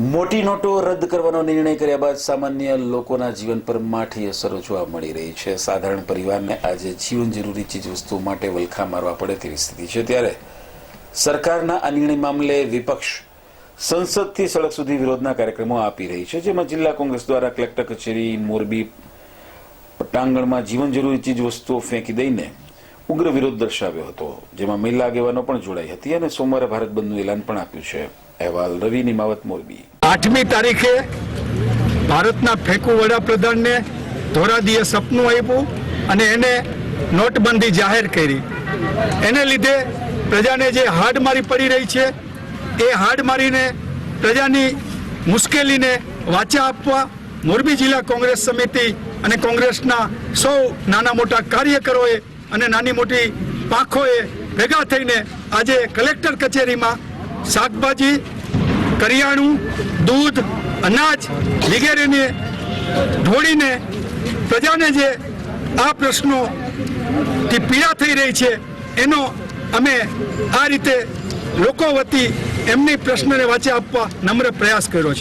મોટી નોટો રદ કરવાનો નિર્ણય કર્યા બાદ સામાન્ય લોકોના જીવન પર માઠી અસરો જોવા મળી રહી છે. સાધારણ પરિવારને આજે જીવન જરૂરી ચીજવસ્તુઓ માટે વલખા મારવા પડે તેવી સ્થિતિ છે. ત્યારે સરકારના આ નિર્ણય મામલે વિપક્ષ સંસદથી સડક સુધી વિરોધના કાર્યક્રમો આપી રહી છે, જેમાં જિલ્લા કોંગ્રેસ દ્વારા કલેક્ટર કચેરી, મોરબી, પટાંગણમાં જીવન જરૂરી ચીજવસ્તુઓ ફેંકી દઈને ઉગ્ર વિરોધ દર્શાવ્યો હતો, જેમાં મહિલા આગેવાનો પણ જોડાઈ હતી અને સોમવારે ભારત બંધનું એલાન પણ આપ્યું છે. અહેવાલ રવિ નિમાવત મોરબી. આઠમી તારીખે ભારતના ફેંકુ વડાપ્રધાનને ધોરાદીએ સપનું આપ્યું અને એને નોટબંધી જાહેર કરી. એને લીધે પ્રજાને જે હાડમારી પડી રહી છે, એ હાડમારીને પ્રજાની મુશ્કેલીને વાચા આપવા મોરબી જિલ્લા કોંગ્રેસ સમિતિ અને કોંગ્રેસના સૌ નાના મોટા કાર્યકરોએ અને નાની મોટી પાંખોએ ભેગા થઈને આજે કલેક્ટર કચેરીમાં શાકભાજી કરિયાણું, દૂધ, અનાજ વગેરેને ઢોળીને પ્રજાને જે આ પ્રશ્નોથી પીડા થઈ રહી છે, એનો અમે આ રીતે લોકો વતી એમની પ્રશ્નને વાંચે આપવા નમ્ર પ્રયાસ કર્યો છે.